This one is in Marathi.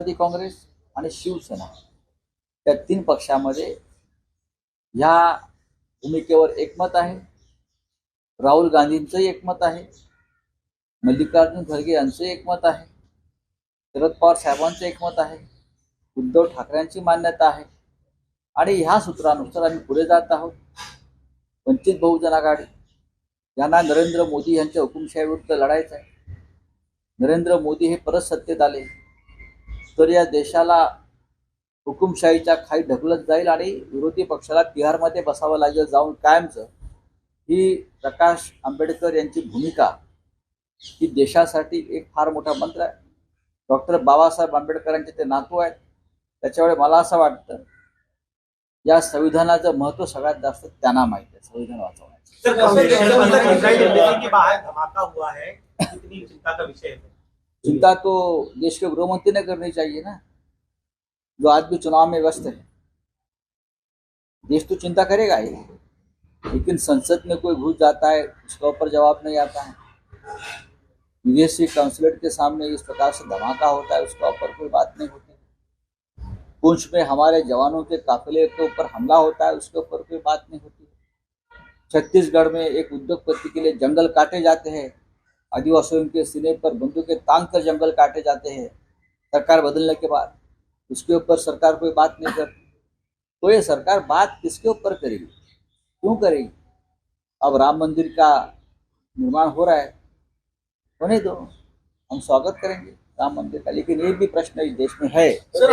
राष्ट्रवादी काँग्रेस आणि शिवसेना या तीन पक्षामध्ये ह्या भूमिकेवर एकमत आहे. राहुल गांधींचंही एकमत आहे. मल्लिकार्जुन खरगे यांचं एकमत आहे. शरद पवार साहेबांचं एकमत आहे. उद्धव ठाकरेंची मान्यता आहे. आणि ह्या सूत्रानुसार आम्ही पुढे जात आहोत. वंचित बहुजन आघाडी. यांना नरेंद्र मोदी यांच्या हुकुमशाहीविरुद्ध लढायचं आहे. नरेंद्र मोदी हे परत सत्तेत आले. तर या देशाला हुकुमशाहीच्या खाली ढकलत जाईल आणि विरोधी पक्षाला तिहारमध्ये बसावं लागेल जाऊन कायमचं. ही प्रकाश आंबेडकर यांची भूमिका. ही देशासाठी एक फार मोठा मंत्र आहे. डॉक्टर बाबासाहेब आंबेडकरांचे ते नातू आहेत. त्याच्यामुळे मला असं वाटतं या संविधानाचं महत्त्व सगळ्यात जास्त त्यांना माहिती आहे संविधान वाचवण्याचं. चिंता तो देश के गृहमंत्री ने करनी चाहिए ना। जो आज भी चुनाव में व्यस्त है। देश तो चिंता करेगा ही। लेकिन संसद में कोई घुस जाता है, उसका ऊपर जवाब नहीं आता है। विदेशी काउंसलेट के सामने इस प्रकार से धमाका होता है, उसका ऊपर कोई बात नहीं होती। पुंछ में हमारे जवानों के काफिले के ऊपर हमला होता है, उसके ऊपर कोई बात नहीं होती। छत्तीसगढ़ में एक उद्योगपति के लिए जंगल काटे जाते हैं। आदिवासियों के सीने पर बंदूकें तांग कर जंगल काटे जाते हैं। सरकार बदलने के बाद उसके ऊपर सरकार कोई बात नहीं करती तो ये सरकार बात किसके ऊपर करेगी? क्यों करेगी? अब राम मंदिर का निर्माण हो रहा है होने दो। हम स्वागत करेंगे राम मंदिर का लेकिन ये भी प्रश्न इस देश में है। सर